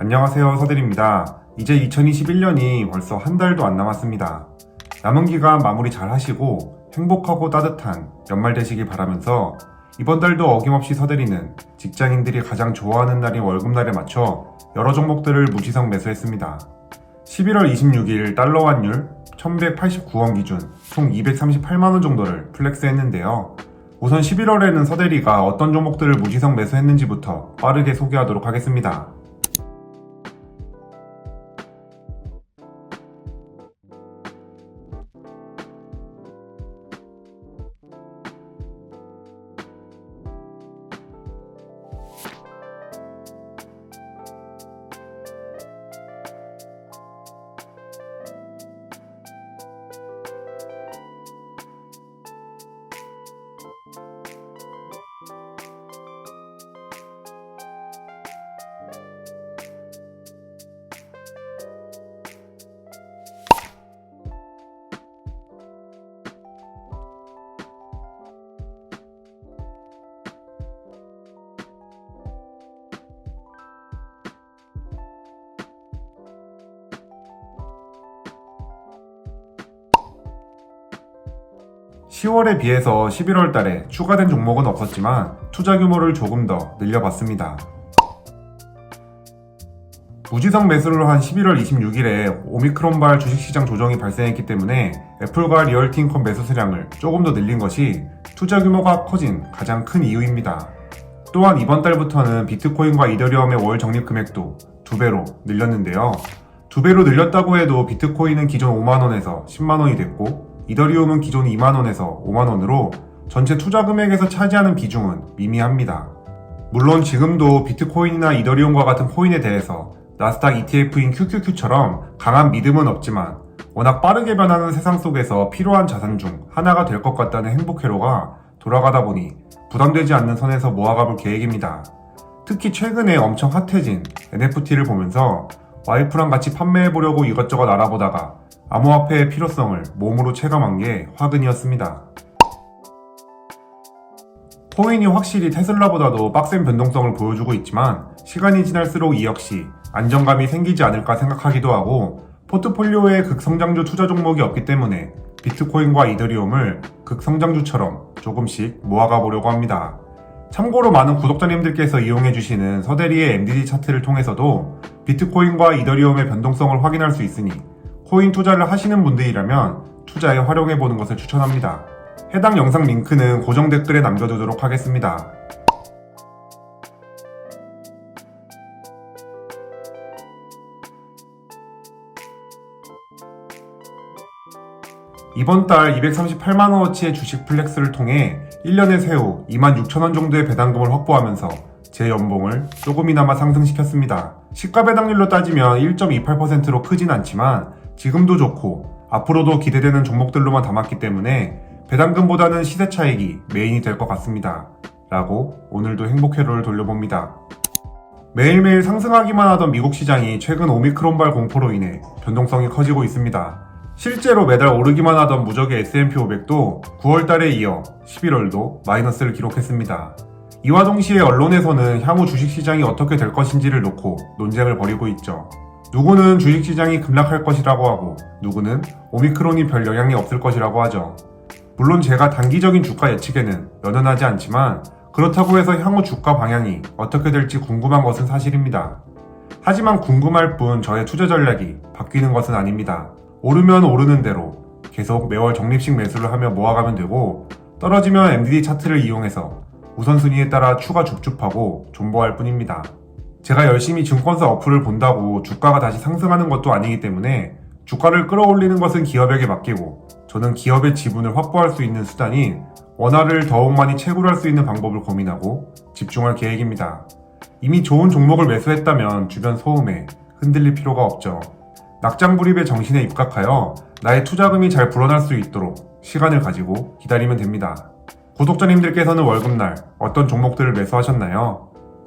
안녕하세요 서들입니다. 이제 2021년이 벌써 한 달도 안 남았습니다. 남은 기간 마무리 잘 하시고 행복하고 따뜻한 연말 되시길 바라면서 이번 달도 어김없이 서들이는 직장인들이 가장 좋아하는 날인 월급날에 맞춰 여러 종목들을 무지성 매수했습니다. 11월 26일 달러 환율 1189원 기준 총 238만원 정도를 플렉스 했는데요. 우선 11월에는 서대리가 어떤 종목들을 무지성 매수했는지부터 빠르게 소개하도록 하겠습니다. 10월에 비해서 11월 달에 추가된 종목은 없었지만 투자 규모를 조금 더 늘려봤습니다. 무지성 매수를 한 11월 26일에 오미크론발 주식시장 조정이 발생했기 때문에 애플과 리얼티인컴 매수 수량을 조금 더 늘린 것이 투자 규모가 커진 가장 큰 이유입니다. 또한 이번 달부터는 비트코인과 이더리움의 월 적립 금액도 두 배로 늘렸는데요. 두 배로 늘렸다고 해도 비트코인은 기존 5만원에서 10만원이 됐고 이더리움은 기존 2만원에서 5만원으로 전체 투자 금액에서 차지하는 비중은 미미합니다. 물론 지금도 비트코인이나 이더리움과 같은 코인에 대해서 나스닥 ETF인 QQQ처럼 강한 믿음은 없지만 워낙 빠르게 변하는 세상 속에서 필요한 자산 중 하나가 될 것 같다는 행복 회로가 돌아가다 보니 부담되지 않는 선에서 모아가볼 계획입니다. 특히 최근에 엄청 핫해진 NFT를 보면서 와이프랑 같이 판매해보려고 이것저것 알아보다가 암호화폐의 필요성을 몸으로 체감한 게 화근이었습니다. 코인이 확실히 테슬라보다도 빡센 변동성을 보여주고 있지만 시간이 지날수록 이 역시 안정감이 생기지 않을까 생각하기도 하고 포트폴리오에 극성장주 투자 종목이 없기 때문에 비트코인과 이더리움을 극성장주처럼 조금씩 모아가 보려고 합니다. 참고로 많은 구독자님들께서 이용해주시는 서대리의 MDD 차트를 통해서도 비트코인과 이더리움의 변동성을 확인할 수 있으니 코인 투자를 하시는 분들이라면 투자에 활용해 보는 것을 추천합니다. 해당 영상 링크는 고정 댓글에 남겨두도록 하겠습니다. 이번 달 238만원어치의 주식 플렉스를 통해 1년에 세후 26,000원 정도의 배당금을 확보하면서 제 연봉을 조금이나마 상승시켰습니다. 시가 배당률로 따지면 1.28%로 크진 않지만 지금도 좋고 앞으로도 기대되는 종목들로만 담았기 때문에 배당금보다는 시세 차익이 메인이 될 것 같습니다. 라고 오늘도 행복회로를 돌려봅니다. 매일매일 상승하기만 하던 미국 시장이 최근 오미크론발 공포로 인해 변동성이 커지고 있습니다. 실제로 매달 오르기만 하던 무적의 S&P 500도 9월달에 이어 11월도 마이너스를 기록했습니다. 이와 동시에 언론에서는 향후 주식시장이 어떻게 될 것인지를 놓고 논쟁을 벌이고 있죠. 누구는 주식시장이 급락할 것이라고 하고 누구는 오미크론이 별 영향이 없을 것이라고 하죠. 물론 제가 단기적인 주가 예측에는 연연하지 않지만 그렇다고 해서 향후 주가 방향이 어떻게 될지 궁금한 것은 사실입니다. 하지만 궁금할 뿐 저의 투자 전략이 바뀌는 것은 아닙니다. 오르면 오르는 대로 계속 매월 적립식 매수를 하며 모아가면 되고 떨어지면 MDD 차트를 이용해서 우선순위에 따라 추가 줍줍하고 존버할 뿐입니다. 제가 열심히 증권사 어플을 본다고 주가가 다시 상승하는 것도 아니기 때문에 주가를 끌어올리는 것은 기업에게 맡기고 저는 기업의 지분을 확보할 수 있는 수단인 원화를 더욱 많이 채굴할 수 있는 방법을 고민하고 집중할 계획입니다. 이미 좋은 종목을 매수했다면 주변 소음에 흔들릴 필요가 없죠. 낙장불입의 정신에 입각하여 나의 투자금이 잘 불어날 수 있도록 시간을 가지고 기다리면 됩니다. 구독자님들께서는 월급날 어떤 종목들을 매수하셨나요?